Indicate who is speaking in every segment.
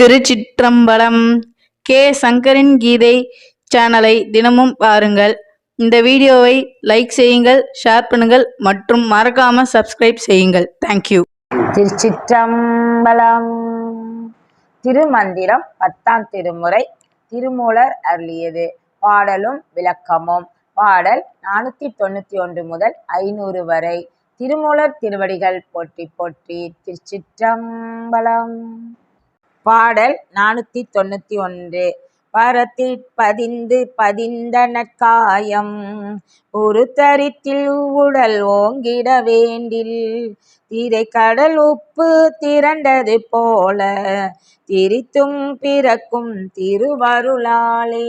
Speaker 1: திருச்சிற்றம்பலம் K. சங்கரின் கீதை சேனலை தினமும் பாருங்கள். இந்த வீடியோவை லைக் செய்யுங்கள் ஷேர் பண்ணுங்கள் மற்றும் மறக்காம சப்ஸ்கிரைப் செய்யுங்கள். தேங்க்யூ
Speaker 2: திருச்சிற்றம்பலம் திருமந்திரம் பத்தாம் திருமுறை திருமூலர் அருளியது. பாடலும் விளக்கமும். பாடல் நானூற்றி தொண்ணூற்றி ஒன்று முதல் ஐநூறு வரை. திருமூலர் திருவடிகள் போற்றி போற்றி திருச்சிற்றம்பலம். பாடல் நானூற்றி தொண்ணூற்றி ஒன்று. பரத்தில் பதிந்து பதிந்த நற்காயம் ஒரு தரித்தில் உடல் ஓங்கிட வேண்டில் திரை கடல் உப்பு திரண்டது போல திரித்தும் பிறக்கும் திருவருளாலே.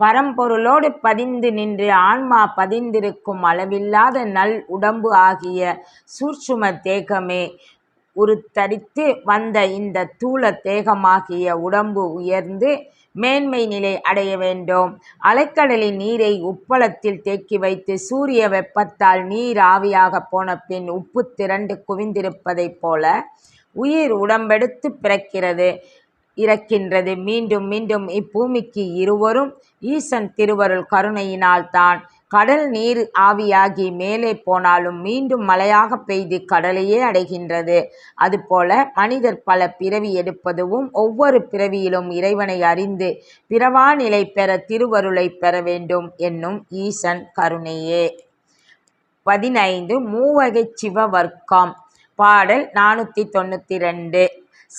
Speaker 2: பரம்பொருளோடு பதிந்து நின்று ஆன்மா பதிந்திருக்கும் அளவில்லாத நல் உடம்பு ஆகிய சூட்சும தேகமே உருத்தரித்து வந்த இந்த தூள தேகமாகிய உடம்பு உயர்ந்து மேன்மை நிலை அடைய வேண்டும். அலைக்கடலின் நீரை உப்பளத்தில் தேக்கி வைத்து சூரிய வெப்பத்தால் நீர் ஆவியாக போன பின் உப்பு திரண்டு குவிந்திருப்பதைப் போல உயிர் உடம்பெடுத்து பிறக்கிறது இறக்கின்றது. மீண்டும் மீண்டும் இப்பூமிக்கு இருவரும் ஈசன் திருவருள் கருணையினால் தான் கடல் நீர் ஆவியாகி மேலே போனாலும் மீண்டும் மழையாக பெய்து கடலையே அடைகின்றது. அதுபோல மனிதர் பல பிறவி எடுப்பதுவும் ஒவ்வொரு பிறவியிலும் இறைவனை அறிந்து பிறவா நிலை பெற திருவருளை பெற வேண்டும் என்னும் ஈசன் கருணையே. பதினைந்து மூவகை சிவவர்க்கம். பாடல் நானூற்றி தொண்ணூற்றி ரெண்டு.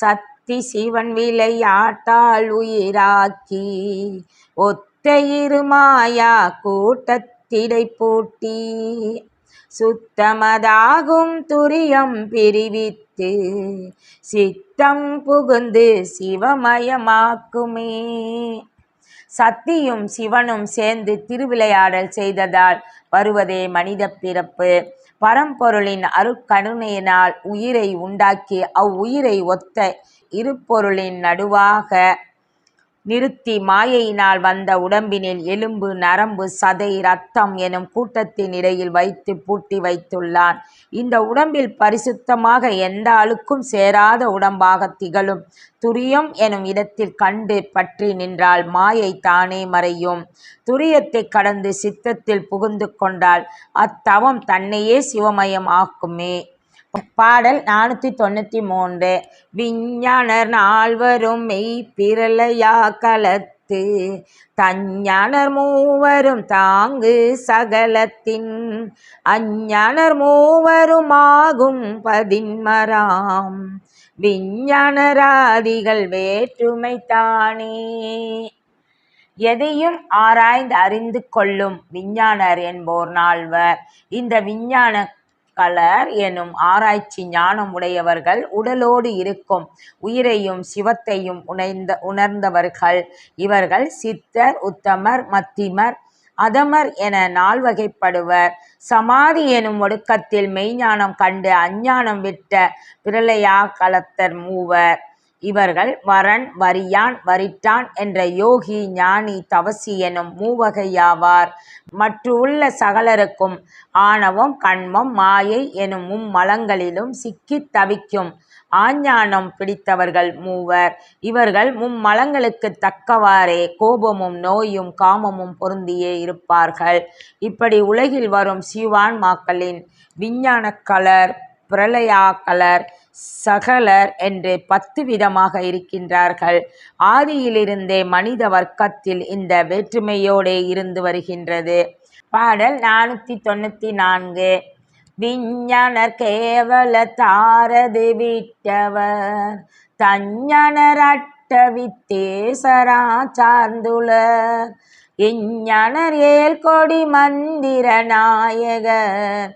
Speaker 2: சக்தி சிவன் விளையாட்டால் உயிராக்கி ஒத்த இருமாயா கூட்டத்திடை போட்டி சுத்தமதாகும் துரியம் பிரிவித்து சித்தம் புகுந்து சிவமயமாக்குமே. சத்தியும் சிவனும் சேர்ந்து திருவிளையாடல் செய்ததால் வருவதே மனித பிறப்பு. பரம்பொருளின் அருட்கருணையினால் உயிரை உண்டாக்கி அவ்வுயிரை ஒத்த இருப்பொருளின் நடுவாக நிறுத்தி மாயையினால் வந்த உடம்பினில் எலும்பு நரம்பு சதை இரத்தம் எனும் கூட்டத்தின் இடையில் வைத்து பூட்டி வைத்துள்ளான். இந்த உடம்பில் பரிசுத்தமாக எந்த அழுக்கும் சேராத உடம்பாக திகழும். துரியம் எனும் இடத்தில் கண்டு பற்றி நின்றால் மாயை தானே மறையும். துரியத்தை கடந்து சித்தத்தில் புகுந்து கொண்டால் அத்தவம் தன்னையே சிவமயம் ஆக்குமே. பாடல் நானூற்றி தொண்ணூற்றி மூன்று. விஞ்ஞானர் நால்வரும் மெய்ப்பிரளையா கலத்து தஞ்ஞானர் மூவரும் தாங்கு சகலத்தின் அஞ்ஞானர் மூவருமாகும் பதின்மராம். விஞ்ஞானராதிகள் வேற்றுமை தானே. எதையும் ஆராய்ந்து அறிந்து கொள்ளும் விஞ்ஞானர் என்போர் நால்வர். இந்த விஞ்ஞான கலர் எனும் ஆராய்ச்சி ஞானம் உடையவர்கள் உடலோடு இருக்கும் உயிரையும் சிவத்தையும் உணர்ந்த உணர்ந்தவர்கள். இவர்கள் சித்தர் உத்தமர் மத்திமர் அதமர் என நால்வகைப்படுவர் சமாதி எனும் ஒடுக்கத்தில் மெய்ஞானம் கண்டு அஞ்ஞானம் விட்ட பிரளயா கலத்தர் மூவர். இவர்கள் வரன் வரியான் வரிட்டான் என்ற யோகி ஞானி தவசி எனும் மூவகையாவார். மற்றுள்ள சகலருக்கும் ஆணவம் கண்மம் மாயை எனும் மும்மலங்களிலும் சிக்கித் தவிக்கும் ஆஞ்ஞானம் பிடித்தவர்கள் மூவர். இவர்கள் மும்மலங்களுக்கு தக்கவாறே கோபமும் நோயும் காமமும் பொருந்தியே இருப்பார்கள். இப்படி உலகில் வரும் சிவான்மாக்களின் விஞ்ஞான கலர் பிரளயாக்கலர் சகலர் என்று பத்து விதமாக இருக்கின்றார்கள். ஆதியிலிருந்தே மனித வர்க்கத்தில் இந்த வேற்றுமையோடே இருந்து வருகின்றது. பாடல் நானூற்றி தொண்ணூற்றி நான்கு விஞ்ஞானர் கேவல தாரது விட்டவர் தஞ்ஞனரட்ட வித்தேசரா சார்ந்துளர். இஞ்ஞானர் ஏல் கொடி மந்திர நாயகர்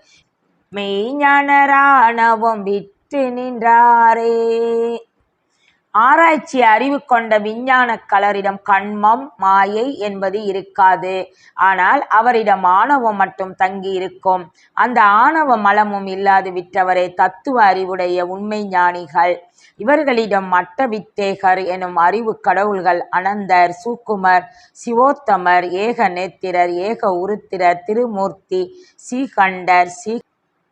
Speaker 2: மெய்ஞானராணவம் விட்டு நின்றாரே. ஆராய்ச்சி அறிவு கொண்ட விஞ்ஞான கலரிடம் கண்மம் மாயை என்பது இருக்காது. ஆனால் அவரிடம் ஆணவம் மட்டும் தங்கி இருக்கும் அந்த ஆணவ மலமும் இல்லாது விட்டவரே தத்துவ அறிவுடைய உண்மை ஞானிகள். இவர்களிடம் மட்ட வித்தேகர் எனும் அறிவு கடவுள்கள் அனந்தர் சூக்குமர் சிவோத்தமர் ஏக நேத்திரர் ஏக உருத்திரர் திருமூர்த்தி ஸ்ரீகண்டர் ஸ்ரீ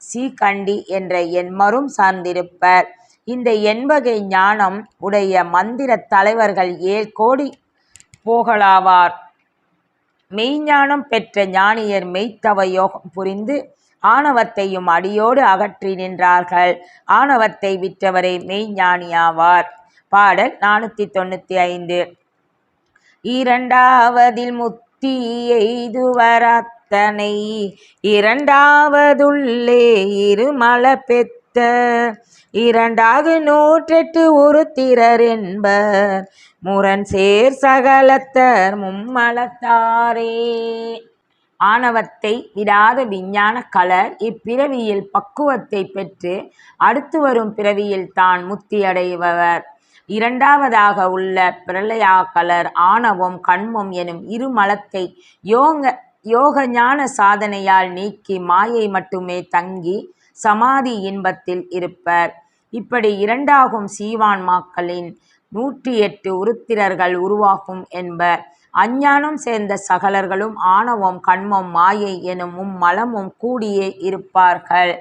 Speaker 2: சீகண்டி என்ற எண்மரும் சார்ந்திருப்பர். இந்த எண்பகை ஞானம் உடைய மந்திரத் தலைவர்கள் ஏழ் கோடி போகலாவார். மெய்ஞானம் பெற்ற ஞானியர் மெய்த்தவ யோகம் புரிந்து ஆணவத்தையும் அடியோடு அகற்றி நின்றார்கள். ஆணவத்தை விற்றவரே மெய்ஞானியாவார். பாடல் நானூற்றி தொண்ணூற்றி ஐந்து. இரண்டாவதில் முத்தி எய்துவர் அத்தனை இரண்டாவதுள்ளே இருமல பெத்த இரண்டாக நூற்றெட்டு உருத்திரர் என்பர். முரண் சேர் சகலத்தர் மும்மலத்தாரே ஆணவத்தை விடாத விஞ்ஞான கலர் இப்பிறவியில் பக்குவத்தை பெற்று அடுத்து வரும் பிறவியில் தான் முத்தியடைபவர் இரண்டாவதாக உள்ள பிரளயாக்கலர் ஆணவம் கண்மம் எனும் இரு மலத்தை யோங்க யோக ஞான சாதனையால் நீக்கி மாயை மட்டுமே தங்கி சமாதி இன்பத்தில் இருப்பர். இப்படி இரண்டாகும் சீவான்மாக்களின் நூற்றி எட்டு உருத்திரர்கள் உருவாகும் என்பர். அஞ்ஞானம் சேர்ந்த சகலர்களும் ஆணவம் கண்மம் மாயை எனும் மலமும் கூடியே இருப்பார்கள்.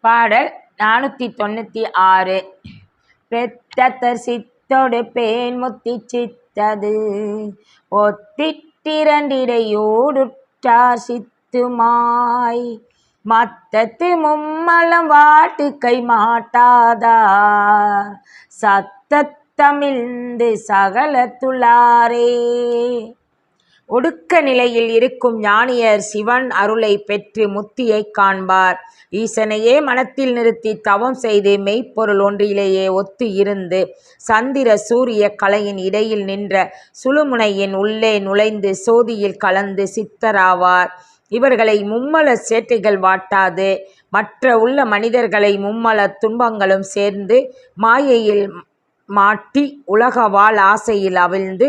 Speaker 2: பாடல் நானூற்றி தொண்ணூற்றி ஆறு. பெத்தத்தர் சித்தோடு பேன் முத்தி சித்தது திரண்டிடையோடுற்றார் சித்துமாய் மத்தத்து மும்மலம் வாட்டுக்கை கை மாட்டாதார். சத்தத்தமிழ்ந்து துளாரே ஒடுக்க நிலையில் இருக்கும் ஞானியர் சிவன் அருளை பெற்று முத்தியைக் காண்பார். ஈசனையே மனத்தில் நிறுத்தி தவம் செய்து மெய்ப்பொருள் ஒன்றிலேயே ஒத்து இருந்து சந்திர சூரிய கலையின் இடையில் நின்ற சுழுமுனையின் உள்ளே நுழைந்து சோதியில் கலந்து சித்தராவார். இவர்களை மும்மல சேட்டைகள் வாட்டாது. மற்ற உள்ள மனிதர்களை மும்மல துன்பங்களும் சேர்ந்து மாயையில் மாட்டி உலக வாழ் ஆசையில் அவிழ்ந்து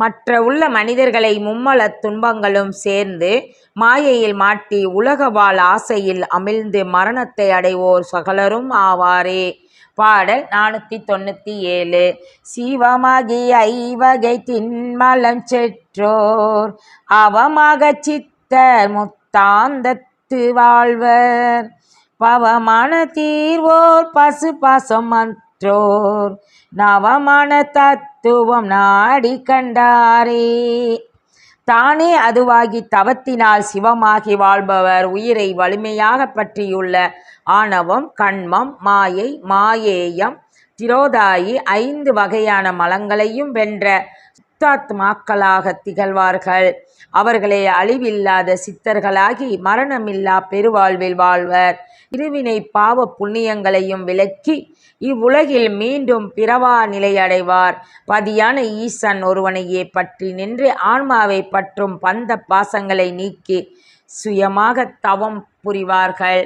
Speaker 2: மற்ற உள்ள மனிதர்களை மும்மலத் துன்பங்களும் சேர்ந்து மாயையில் மாட்டி உலக வாழ் ஆசையில் அமிழ்ந்து மரணத்தை அடைவோர் சகலரும் ஆவாரே. பாடல் நானூற்றி தொண்ணூற்றி ஏழு. சிவமாகி ஐவகை தின்மலம் செற்றோர் அவமாக சித்தர் முத்தாந்தத்து வாழ்வர். பவமான தீர்வோர் பசு பாசம் மற்றோர் நவமான தத்துவம் நாடி கண்டாரே. தானே அதுவாகி தவத்தினால் சிவமாகி வாழ்பவர். உயிரை வலிமையாக பற்றியுள்ள ஆணவம் கண்மம் மாயை மாயேயம் திரோதாயி ஐந்து வகையான மலங்களையும் வென்ற சுத்தாத்மாக்களாக திகழ்வார்கள். அவர்களே அழிவில்லாத சித்தர்களாகி மரணமில்லா பெருவாழ்வில் வாழ்வர். இருவினை பாவ புண்ணியங்களையும் விலக்கி இவ்வுலகில் மீண்டும் பிறவா நிலையடைவார். பதியான ஈசன் ஒருவனையே பற்றி நின்று ஆன்மாவை பற்றும் பந்த பாசங்களை நீக்கி சுயமாக தவம் புரிவார்கள்.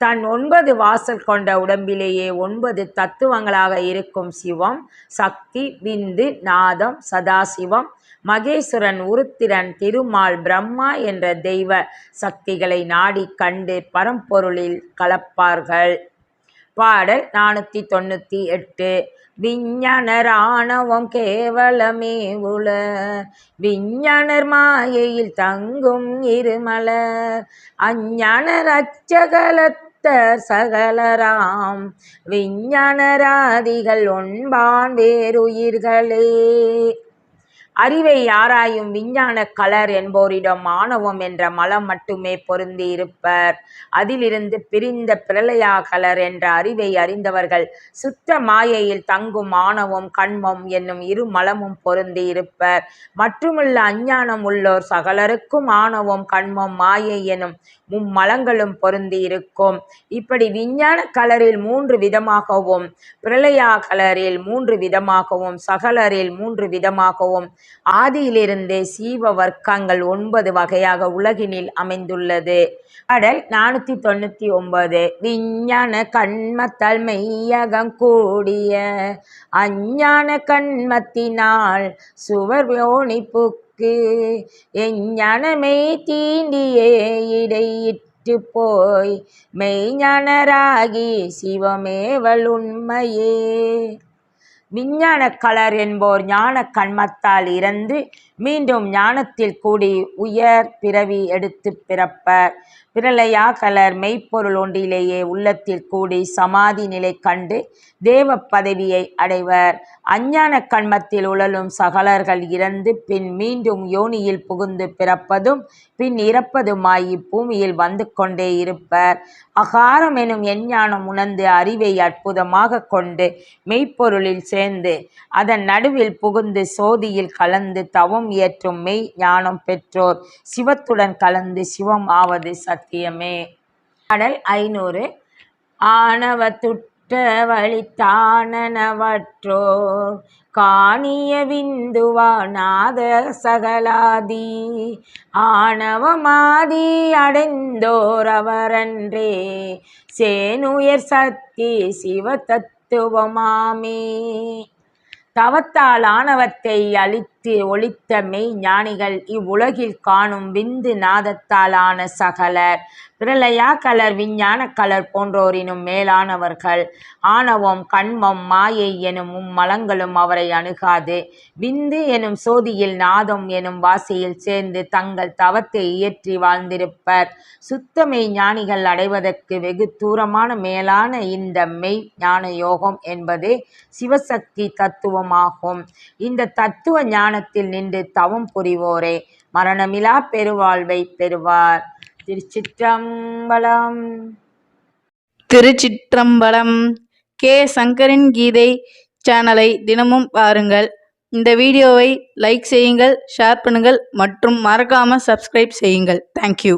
Speaker 2: தன் ஒன்பது வாசல் கொண்ட உடம்பிலேயே ஒன்பது தத்துவங்களாக இருக்கும் சிவம் சக்தி விந்து நாதம் சதாசிவம் மகேஸ்வரன் உருத்திரன் திருமால் பிரம்மா என்ற தெய்வ சக்திகளை நாடி கண்டு பரம்பொருளில் கலப்பார்கள். பாடல் நானூற்றி தொண்ணூற்றி எட்டு. விஞ்ஞானர் ஆணவம் கேவலமே உல விஞ்ஞானர் மாயையில் தங்கும் இருமலர். அஞ்ஞானர் அச்சகலத்தர் சகலராம். விஞ்ஞானராதிகள் ஒன்பான் வேறுயிர்களே. அறிவை ஆராயும் விஞ்ஞான கலர் என்போரிடம் ஆணவம் என்ற மலம் மட்டுமே பொருந்தி இருப்பர். அதிலிருந்து பிரிந்த பிரளயா கலர் என்ற அறிவை அறிந்தவர்கள் சுத்த மாயையில் தங்கும் ஆணவம் கண்மம் என்னும் இரு மலமும் பொருந்தி இருப்பர். மற்றுமுள்ள அஞ்ஞானம் உள்ளோர் சகலருக்கும் ஆணவம் கண்மம் மாயை எனும் மும்மலங்களும் பொருந்தி இருக்கும். இப்படி விஞ்ஞான கலரில் மூன்று விதமாகவும் பிரளயா கலரில் மூன்று விதமாகவும் சகலரில் மூன்று விதமாகவும் ஆதியிலிருந்தே சீவ வர்க்கங்கள் ஒன்பது வகையாக உலகினில் அமைந்துள்ளது. கடல் நானூற்றி தொண்ணூற்றி ஒன்பது விஞ்ஞான கண்மத்தால் மெய்யகம் கூடிய அஞ்ஞான கண்மத்தினால் சுவர் யோனிப்புக்கு எஞ்ஞானமே தீண்டியே இடையிட்டு போய் மெய்ஞானராகி சிவமேவல் உண்மையே. விஞ்ஞான கலர் என்போர் ஞான கண்மத்தால் இறந்து மீண்டும் ஞானத்தில் கூடி உயர் பிறவி எடுத்து பிறப்பர். பிரளயா கலர் மெய்ப்பொருள் ஒன்றிலேயே உள்ளத்தில் கூடி சமாதி நிலை கண்டு தேவ பதவியை அடைவர். அஞ்ஞான கண்மத்தில் உழலும் சகலர்கள் இறந்து பின் மீண்டும் யோனியில் புகுந்து பிறப்பதும் பின் இறப்பதுமாய் இப்பூமியில் வந்து கொண்டே இருப்பர். அகாரம் எனும் எஞ்ஞானம் உணர்ந்து அறிவை அற்புதமாக கொண்டு மெய்ப்பொருளில் சேர்ந்து அதன் நடுவில் புகுந்து சோதியில் கலந்து தவம் இயற்றும் மெய் ஞானம் பெற்றோர். சிவத்துடன் கலந்து சிவம் ஆவது சத்தியமே. பாடல் ஐநூறு. ஆணவத்துட்ட வழித்தானவற்றோ காணிய விந்துவானாத சகலாதி. ஆணவமாதி அடைந்தோர் அவரன்றே. சேனுயர் சக்தி சிவ தத்துவமாமே. தவத்தால் ஆணவத்தை அழித்து ஒழித்த மெய் ஞானிகள் இவ்வுலகில் காணும் விந்து நாதத்தால் ஆன சகலர். பிரளயா கலர் விஞ்ஞான கலர் போன்றோரினும் மேலானவர்கள். ஆணவம் கண்மம் மாயை எனும் மலங்களும் அவரை அணுகாது. விந்து எனும் சோதியில் நாதம் எனும் வாசையில் சேர்ந்து தங்கள் தவத்தை இயற்றி வாழ்ந்திருப்பர். சுத்த மெய் ஞானிகள் அடைவதற்கு வெகு தூரமான மேலான இந்த மெய் ஞான யோகம் என்பது சிவசக்தி தத்துவமாகும். இந்த தத்துவ ஞான ஞானத்தில் நின்று தவம் புரிவோரே. மரணமிலா பெருவாழ்வை பெறுவார். திருச்சிற்றம்பலம்.
Speaker 1: திருச்சிற்றம்பலம். கே. சங்கரின் கீதை சேனலை தினமும் பாருங்கள். இந்த வீடியோவை லைக் செய்யுங்கள் ஷேர் பண்ணுங்கள் மற்றும் மறக்காமல் சப்ஸ்கிரைப் செய்யுங்கள். தேங்க்யூ